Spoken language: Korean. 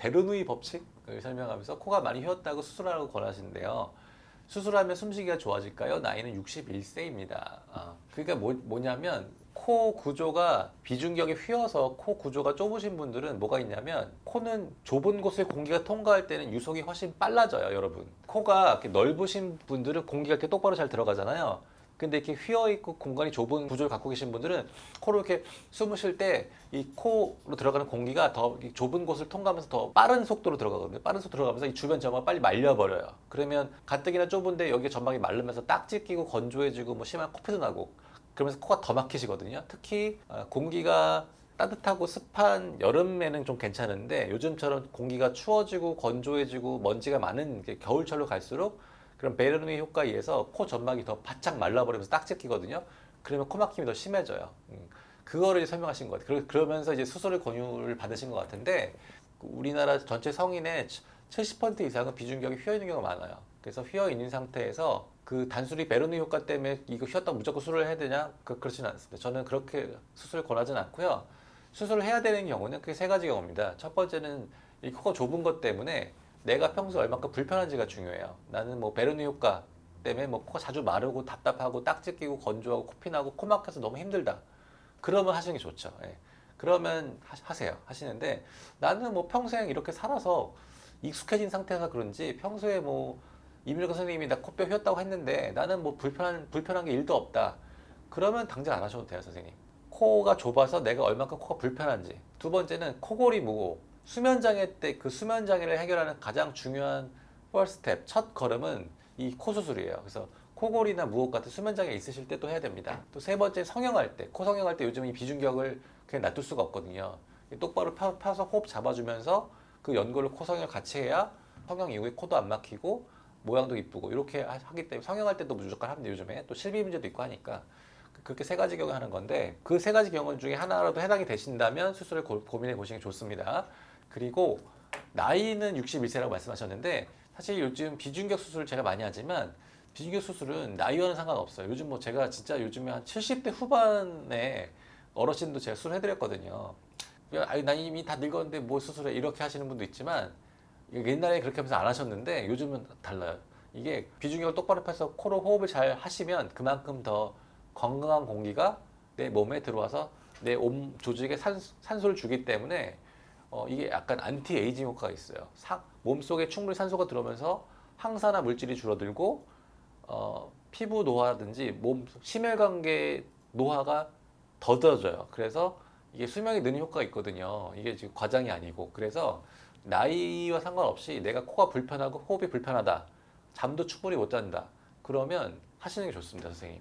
베르누이 법칙을 설명하면서 코가 많이 휘었다고 수술하라고 권하시는데요. 수술하면 숨쉬기가 좋아질까요? 나이는 61세입니다. 그러니까 뭐, 뭐냐면 코 구조가 비중격이 휘어서 코 구조가 좁으신 분들은 뭐가 있냐면 코는 좁은 곳을 공기가 통과할 때는 유속이 훨씬 빨라져요, 여러분. 코가 넓으신 분들은 공기가 이렇게 똑바로 잘 들어가잖아요. 근데 이렇게 휘어 있고 공간이 좁은 구조를 갖고 계신 분들은 코로 이렇게 숨을 쉴 때 이 코로 들어가는 공기가 더이 좁은 곳을 통과하면서 더 빠른 속도로 들어가거든요. 빠른 속도로 들어가면서 이 주변 점막을 빨리 말려버려요. 그러면 가뜩이나 좁은데 여기 점막이 마르면서 딱지 끼고 건조해지고 뭐 심한 코피도 나고 그러면서 코가 더 막히시거든요. 특히 어, 공기가 따뜻하고 습한 여름에는 좀 괜찮은데 요즘처럼 공기가 추워지고 건조해지고 먼지가 많은 겨울철로 갈수록 그런 베르누이 효과에 의해서 코 점막이 더 바짝 말라버리면서 딱지 끼거든요. 그러면 코 막힘이 더 심해져요. 음, 그거를 설명하신 것 같아요. 그러- 그러면서 이제 수술을 권유를 받으신 것 같은데 우리나라 전체 성인의 70% 이상은 비중격이 휘어 있는 경우가 많아요. 그래서 휘어 있는 상태에서 그 단순히 베르누이 효과 때문에 이거 휘었다고 무조건 수술을 해야 되냐? 그, 그렇지는 않습니다. 저는 그렇게 수술을 권하지는 않고요. 수술을 해야 되는 경우는 크게 세 가지 경우입니다. 첫 번째는 이 코가 좁은 것 때문에 내가 평소에 얼마큼 불편한지가 중요해요. 나는 뭐 베르누이 효과 때문에 뭐 코가 자주 마르고 답답하고 딱지 끼고 건조하고 코피 나고 코 막혀서 너무 힘들다. 그러면 하시는 게 좋죠. 예. 그러면 하- 하세요. 하시는데 나는 뭐 평생 이렇게 살아서 익숙해진 상태라서 그런지 평소에 뭐 이민혁 선생님이 나 코뼈 휘었다고 했는데 나는 뭐 불편한 불편한 게 일도 없다. 그러면 당장 안 하셔도 돼요, 선생님. 코가 좁아서 내가 얼마큼 코가 불편한지. 두 번째는 코골이 무고 수면 장애 때 그 수면 장애를 해결하는 가장 중요한 first step 첫 걸음은 이 코 수술이에요. 그래서 코골이나 무호흡 같은 수면 장애 있으실 때 또 해야 됩니다. 또 세 번째 성형할 때, 코 성형할 때 요즘 이 비중격을 그냥 놔둘 수가 없거든요. 똑바로 펴, 펴서 호흡 잡아주면서 그 연골을 코 성형 같이 해야 성형 이후에 코도 안 막히고 모양도 이쁘고 이렇게 하- 하기 때문에 성형할 때도 무조건 합니다 요즘에 또 실비 문제도 있고 하니까 그렇게 세 가지 경우 하는 건데 그 세 가지 경우 중에 하나라도 해당이 되신다면 수술을 고, 고민해 보시는 게 좋습니다. 그리고 나이는 61세라고 말씀하셨는데 사실 요즘 비중격 수술을 제가 많이 하지만 비중격 수술은 나이와는 상관없어요. 요즘 뭐 제가 진짜 요즘에 한 70대 후반에 어르신도 제가 수술해드렸거든요. 야, 아니, 나 이미 다 늙었는데 뭐 수술해 이렇게 하시는 분도 있지만 옛날에 그렇게 하면서 안 하셨는데 요즘은 달라요. 이게 비중격을 똑바로 펴서 코로 호흡을 잘 하시면 그만큼 더 건강한 공기가 내 몸에 들어와서 내 몸 조직에 산, 산소를 주기 때문에 어, 이게 약간 안티 에이징 효과가 있어요. 사, 몸 속에 충분히 산소가 들어오면서 항산화 물질이 줄어들고 어, 피부 노화든지 몸 심혈관계 노화가 더뎌져요. 그래서 이게 수명이 느는 효과가 있거든요. 이게 지금 과장이 아니고 그래서 나이와 상관없이 내가 코가 불편하고 호흡이 불편하다, 잠도 충분히 못 잔다. 그러면 하시는 게 좋습니다, 선생님.